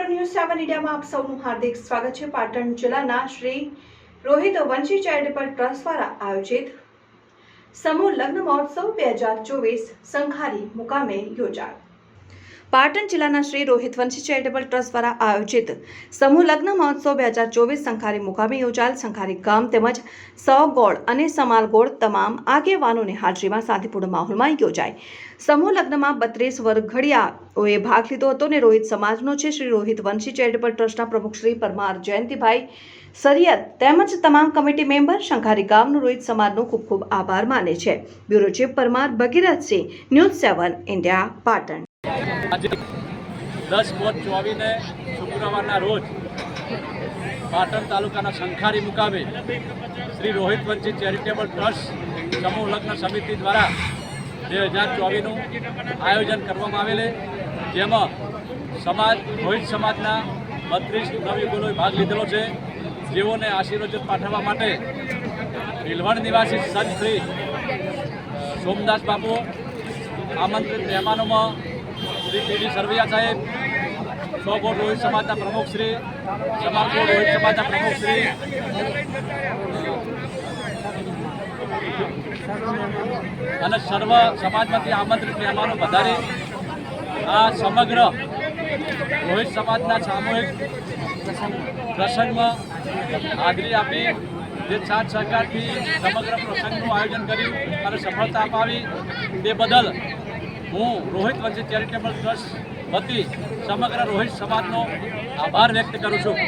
આપ સૌનું હાર્દિક સ્વાગત છે. પાટણ જિલ્લાના શ્રી રોહિત વંશી ચેરિટેબલ ટ્રસ્ટ દ્વારા આયોજિત સમૂહ લગ્ન મહોત્સવ બે હજાર ચોવીસ સંખારી મુકામે યોજાયો. પાટણ જિલ્લાના શ્રી રોહિત વંશી ચેરિટેબલ ટ્રસ્ટ દ્વારા આયોજિત સમૂહ લગ્ન મહોત્સવ બે હજાર ચોવીસ સંખારી મુકામે યોજાયેલ સંખારી ગામ તેમજ સો ગોળ અને સમાલ ગોળ તમામ આગેવાનોની હાજરીમાં શાંતિપૂર્ણ માહોલમાં યોજાય. સમૂહ લગ્નમાં બત્રીસ વરઘડિયાઓએ ભાગ લીધો હતો અને રોહિત સમાજનો છે. શ્રી રોહિત વંશી ચેરિટેબલ ટ્રસ્ટના પ્રમુખ શ્રી પરમાર જયંતિભાઈ સરિયત તેમજ તમામ કમિટી મેમ્બર શંખારી ગામનો રોહિત સમાજનો ખૂબ ખૂબ આભાર માને છે. Bureau chief Parmar Bhagirathsinh, news seven, India, Patan. આજે દસ પોચ ચોવીને શુક્રવારના રોજ પાટણ તાલુકાના શંખારી મુકામે શ્રી રોહિત વંશી ચેરિટેબલ ટ્રસ્ટ સમૂહ લગ્ન સમિતિ દ્વારા બે હજાર ચોવીસનું આયોજન કરવામાં આવેલે જેમાં સમાજ, રોહિત સમાજના બત્રીસ નવયુગલોએ ભાગ લીધેલો છે. જેઓને આશીર્વચન પાઠવવા માટે ભીલવણ નિવાસી સંત શ્રી સોમદાસ બાપુ આમંત્રિત મહેમાનોમાં શ્રી પીડી સરવૈયા સાહેબ સોગોડ રોહિત સમાજના પ્રમુખ શ્રી સમાલકોટ રોહિત સમાજના પ્રમુખ શ્રી. અને સર્વ સમાજમાંથી આમંત્રિત મહેમાનો વધારે આ સમગ્ર રોહિત સમાજના સામૂહિક પ્રસંગમાં હાજરી આપી, જે સાથ સહકારથી સમગ્ર પ્રસંગનું આયોજન કર્યું અને સફળતા અપાવી. તે બદલ હું રોહિત વંશી ચેરિટેબલ ટ્રસ્ટ વતી સમગ્ર રોહિત સમાજનો આભાર વ્યક્ત કરું છું.